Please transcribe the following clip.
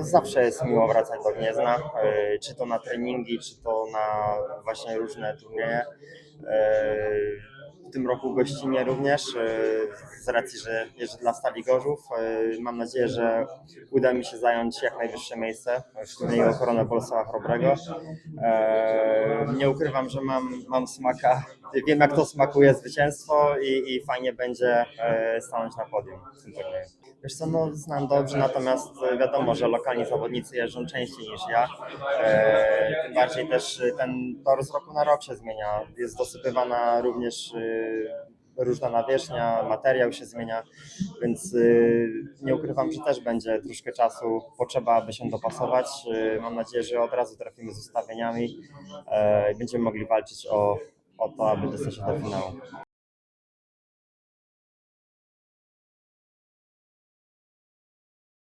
zawsze jest miło wracać do Gniezna, e, czy to na treningi, czy to na właśnie różne turnieje. E, W tym roku gościnie również, e, z racji, że jeżdżę dla Stali Gorzów. E, Mam nadzieję, że uda mi się zająć jak najwyższe miejsce w turnieju koronę Bolesława Chrobrego. E, Nie ukrywam, że mam, mam smaka, wiem jak to smakuje zwycięstwo i, i fajnie będzie e, stanąć na podium w tym turnieju. Wiesz co, no znam dobrze, natomiast e, wiadomo, że lokalni zawodnicy jeżdżą częściej niż ja. E, tym bardziej też ten tor z roku na rok się zmienia. Jest dosypywana również e, różna nawierzchnia, materiał się zmienia, więc nie ukrywam, że też będzie troszkę czasu potrzeba, aby się dopasować. Mam nadzieję, że od razu trafimy z ustawieniami i będziemy mogli walczyć o, o to, aby dostać się do finału.